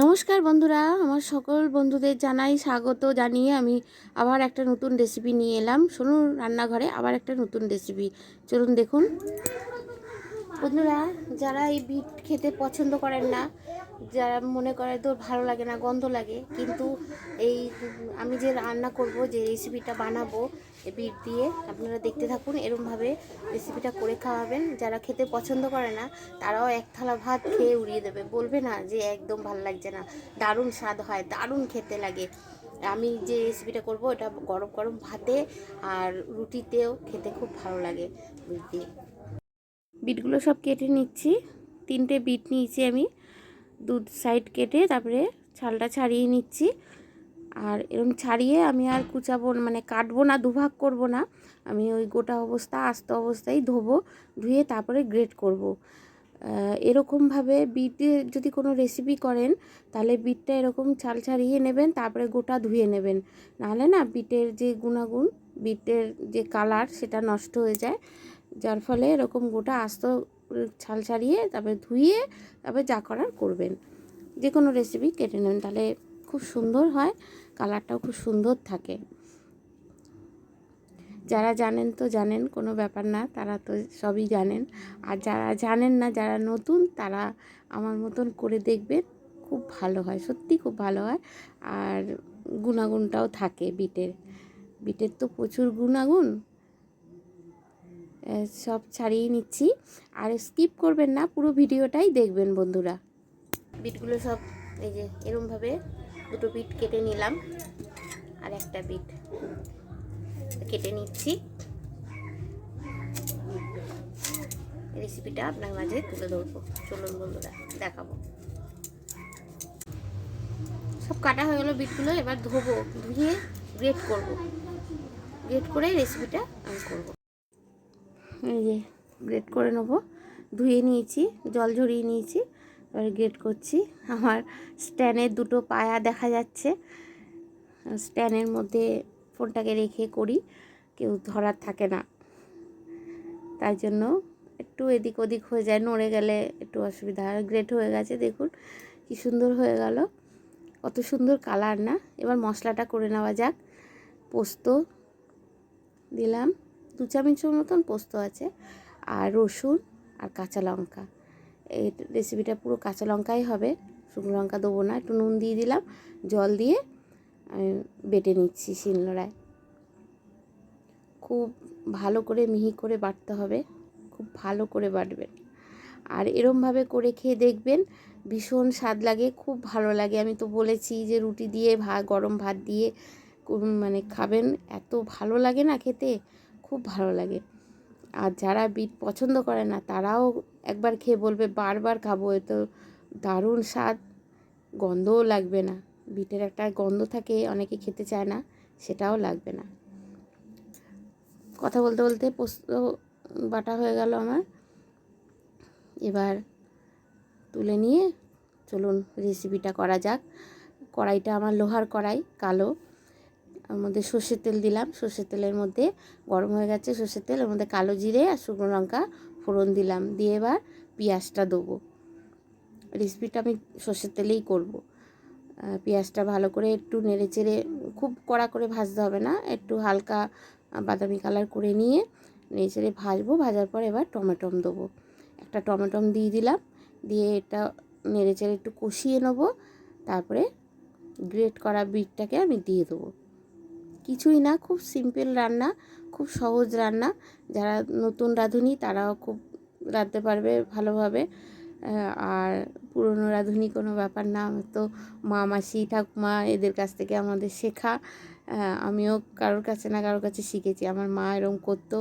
নমস্কার বন্ধুরা, আমার সকল বন্ধুদের জানাই স্বাগত জানিয়ে আমি আবার একটা নতুন রেসিপি নিয়ে এলাম। শুনুন রান্নাঘরে আবার একটা নতুন রেসিপি চলুন দেখুন। বন্ধুরা, যারা এই বিট খেতে পছন্দ করেন না যারা মনে করে তো ভালো লাগে না, গন্ধ লাগে কিন্তু এই আমি যে রান্না করব, যে রেসিপিটা বানাবো বিট দিয়ে আপনারা দেখতে থাকুন, এরমভাবে রেসিপিটা করে খাওয়াবেন। যারা খেতে পছন্দ করে না, তারাও এক থালা ভাত খেয়ে উড়িয়ে দেবে। বলবে না যে একদম ভালো লাগছে না, দারুণ স্বাদ হয়, দারুণ খেতে লাগে। আমি যে রেসিপিটা করব এটা গরম গরম ভাতে আর রুটিতেও খেতে খুব ভালো লাগে বিট দিয়ে। বিটগুলো সব কেটে নিচ্ছি। তিনটে বিট নিয়েছি আমি। দু সাইড কেটে তারপরে ছালটা ছাড়িয়ে নিচ্ছি। আর এরকম ছাড়িয়ে আমি আর কুচাবো মানে কাটবো না, দুভাগ করব না। আমি ওই গোটা অবস্থা, আস্ত অবস্থায় ধোবো, ধুয়ে তারপরে গ্রেট করব। এরকমভাবে বিটে যদি কোনো রেসিপি করেন, তাহলে বিটটা এরকম ছাল ছাড়িয়ে নেবেন, তারপরে গোটা ধুয়ে নেবেন। নাহলে না বিটের যে গুণাগুণ বিটের যে কালার সেটা নষ্ট হয়ে যায়। যার ফলে এরকম গোটা আস্ত ছাল ছাড়িয়ে, তারপরে ধুয়ে, তারপরে যা করার করবেন। যে কোনো রেসিপি কেটে নেবেন, তাহলে খুব সুন্দর হয় কালারটাও খুব সুন্দর থাকে। যারা জানেন তো জানেন, কোনো ব্যাপার না, তারা তো সবই জানেন। আর যারা জানেন না, যারা নতুন, তারা আমার মতন করে দেখবেন, খুব ভালো হয়, সত্যি খুব ভালো হয়। আর গুণাগুণটাও থাকে, বিটের। বিটের তো প্রচুর গুণাগুণ। সব ছাড়িয়ে নিচ্ছি। আর স্কিপ করবেন না, পুরো ভিডিওটাই দেখবেন বন্ধুরা। বিটগুলো সব এই যে এরমভাবে দুটো বিট কেটে নিলাম। আর একটা বিট কেটে নিচ্ছি। রেসিপিটা আপনার মাঝে তুলে ধরবো। চলুন বন্ধুরা, দেখাবো। সব কাটা হয়ে গেলো বিটগুলো, এবার ধোবো, ধুয়ে গ্রেট করব। গ্রেট করে রেসিপিটা আমি করব। এই যে গ্রেট করে নেব। ধুয়ে নিয়েছি, জল ঝরিয়ে নিয়েছি, এবার গ্রেট করছি। আমার স্ট্যান্ডের দুটো পায়া দেখা যাচ্ছে। স্ট্যান্ডের মধ্যে ফোনটাকে রেখে করি, কেউ ধরার থাকে না। তাই জন্য একটু এদিক ওদিক হয়ে যায়, নড়ে গেলে একটু অসুবিধা হয়। গ্রেট হয়ে গেছে, দেখুন কি সুন্দর হয়ে গেল। কত সুন্দর কালার না। এবার মশলাটা করে নেওয়া যাক। পোস্ত দিলাম। দু চামচের মতন পোস্ত আছে, আর রসুন আর কাঁচা লঙ্কা। এই রেসিপিটা পুরো কাঁচা লঙ্কাই হবে, শুকনো লঙ্কা দেবো না, একটু নুন দিয়ে দিলাম, জল দিয়ে আমি বেটে নিচ্ছি শিলনোড়ায়। খুব ভালো করে মিহি করে বাটতে হবে, খুব ভালো করে বাটবেন। আর এরমভাবে করে খেয়ে দেখবেন, ভীষণ স্বাদ লাগে, খুব ভালো লাগে। আমি তো বলেছি যে রুটি দিয়ে ভা, গরম ভাত দিয়ে মানে খাবেন, এত ভালো লাগে না খেতে। খুব ভালো লাগে। আর যারা বিট পছন্দ করে না, তারাও একবার খেয়ে বলবে, বারবার খাব, এ তো দারুণ স্বাদ। গন্ধও লাগবে না। বিটের একটা গন্ধ থাকে, অনেকে খেতে চায় না, সেটাও লাগবে না। কথা বলতে বলতে পোস্ত বাটা হয়ে গেল আমার। এবার তুলে নিয়ে চলুন রেসিপিটা করা যাক। কড়াইটা আমার লোহার কড়াই, কালো। ওর মধ্যে সর্ষের তেল দিলাম। সর্ষের তেলের মধ্যে গরম হয়ে গেছে সর্ষের তেল ওর মধ্যে কালো জিরে আর শুকনো লঙ্কা ফোড়ন দিলাম। দিয়ে এবার পেঁয়াজটা দেবো। রেসিপিটা আমি সর্ষের তেলেই করব। পেঁয়াজটা ভালো করে একটু নেড়ে চেড়ে খুব কড়া করে ভাজতে হবে না, একটু হালকা বাদামি কালার করে নিয়ে নেড়ে চেড়ে ভাজবো। ভাজার পর এবার টমেটম দেবো। একটা টমেটম দিয়ে দিলাম। দিয়ে এটা নেড়ে চেড়ে একটু কষিয়ে নেব। তারপরে গ্রেট করা বিটটাকে আমি দিয়ে দেবো। কিছুই না, খুব সিম্পল রান্না, খুব সহজ রান্না। যারা নতুন রাঁধুনি, তারাও খুব রাঁধতে পারবে ভালোভাবে। আর পুরনো রাঁধুনি কোনো ব্যাপার না, আমার তো মা, মাসি, ঠাকুমা এদের কাছ থেকে আমাদের শেখা। আমিও কারোর কাছে না কারোর কাছে শিখেছি, আমার মা এরকম করতো।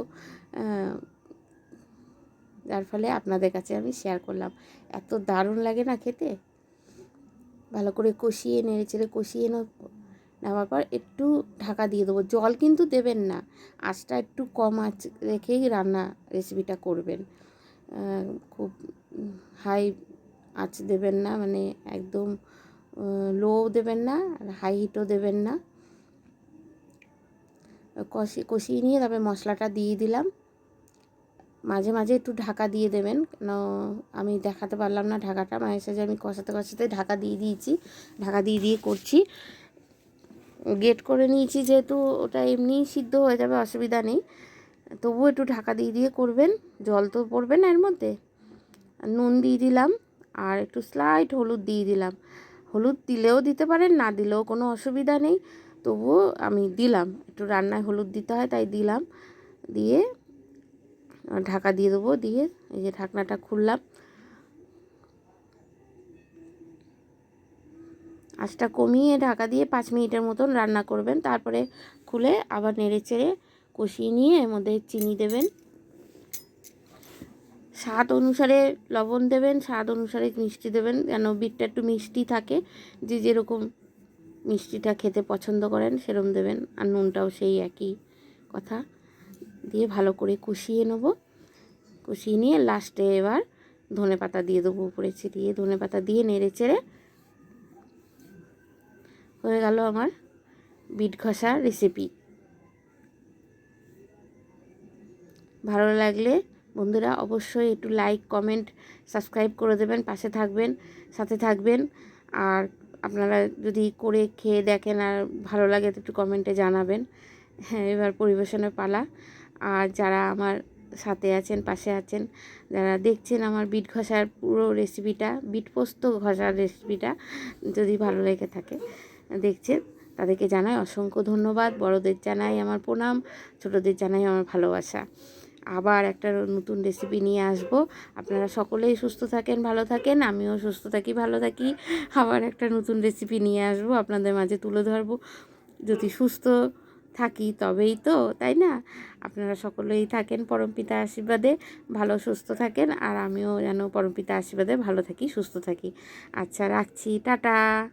যার ফলে আপনাদের কাছে আমি শেয়ার করলাম। এত দারুণ লাগে না খেতে? ভালো করে কষিয়ে নেড়ে চেড়ে কষিয়ে নেব। নেওয়ার পর একটু ঢাকা দিয়ে দেবো। জল কিন্তু দেবেন না। আঁচটা একটু কম আঁচ রেখেই রান্না রেসিপিটা করবেন। খুব হাই আঁচ দেবেন না মানে একদম লো দেবেন না আর হাই হিটও দেবেন না। কষি, কষিয়ে নিয়ে তারপরে মশলাটা দিয়ে দিলাম। মাঝে মাঝে একটু ঢাকা দিয়ে দেবেন। কেন আমি দেখাতে পারলাম না ঢাকাটা মায়ের সাথে আমি কষাতে কষাতে ঢাকা দিয়ে দিয়েছি। ঢাকা দিয়ে দিয়ে করছি। গেট করে নিয়েছি যেহেতু ওটা এমনিই সিদ্ধ হয়ে যাবে, অসুবিধা নেই। তবুও একটু ঢাকা দিয়ে দিয়ে করবেন, জল তো পড়বে না এর মধ্যে। নুন দিয়ে দিলাম, আর একটু স্লাইট হলুদ দিয়ে দিলাম। হলুদ দিলেও দিতে পারেন, না দিলেও কোনো অসুবিধা নেই। তবুও আমি দিলাম, একটু রান্নায় হলুদ দিতে হয় তাই দিলাম। দিয়ে ঢাকা দিয়ে দেবো, দিয়ে এই যে ঢাকনাটা খুললাম। আঁচটা কমিয়ে ঢাকা দিয়ে পাঁচ মিনিটের মতন রান্না করবেন। তারপরে খুলে আবার নেড়ে চেড়ে কষিয়ে নিয়ে এর মধ্যে চিনি দেবেন। স্বাদ অনুসারে লবণ দেবেন, স্বাদ অনুসারে মিষ্টি দেবেন যেন বিটটা একটু মিষ্টি থাকে। যে যেরকম মিষ্টিটা খেতে পছন্দ করেন সেরকম দেবেন, আর নুনটাও সেই একই কথা। দিয়ে ভালো করে কষিয়ে নেব। কষিয়ে নিয়ে লাস্টে এবার ধনে পাতা দিয়ে দেবো, উপরে ছিটিয়ে ধনে পাতা দিয়ে নেড়ে চেড়ে হয়ে গেল আমার বিট ঘষা রেসিপি ভালো লাগলে বন্ধুরা অবশ্যই একটু লাইক কমেন্ট সাবস্ক্রাইব করে দেবেন, পাশে থাকবেন, সাথে থাকবেন। আর আপনারা যদি করে খেয়ে দেখেন আর ভালো লাগে তো একটু কমেন্টে জানাবেন। হ্যাঁ এবার পরিবেশনের পালা। আর যারা আমার সাথে আছেন, পাশে আছেন, যারা দেখছেন আমার বিট ঘষার পুরো রেসিপিটা বিট পোস্ত ঘষার রেসিপিটা যদি ভালো লেগে থাকে। দেখছেন, তাদেরকে জানাই অসংখ্য ধন্যবাদ। বড়দের জানাই আমার প্রণাম, ছোটদের জানাই আমার ভালোবাসা। আবার একটা নতুন রেসিপি নিয়ে আসব। আপনারা সকলেই সুস্থ থাকেন, ভালো থাকেন, আমিও সুস্থ থাকি, ভালো থাকি। আবার একটা নতুন রেসিপি নিয়ে আসব, আপনাদের মাঝে তুলে ধরবো। যদি সুস্থ থাকি তবেই তো, তাই না? আপনারা সকলেই থাকেন পরমপিতা আশীর্বাদে, ভালো সুস্থ থাকেন, আর আমিও যেন পরমপিতা আশীর্বাদে ভালো থাকি, সুস্থ থাকি। আচ্ছা রাখছি, টাটা।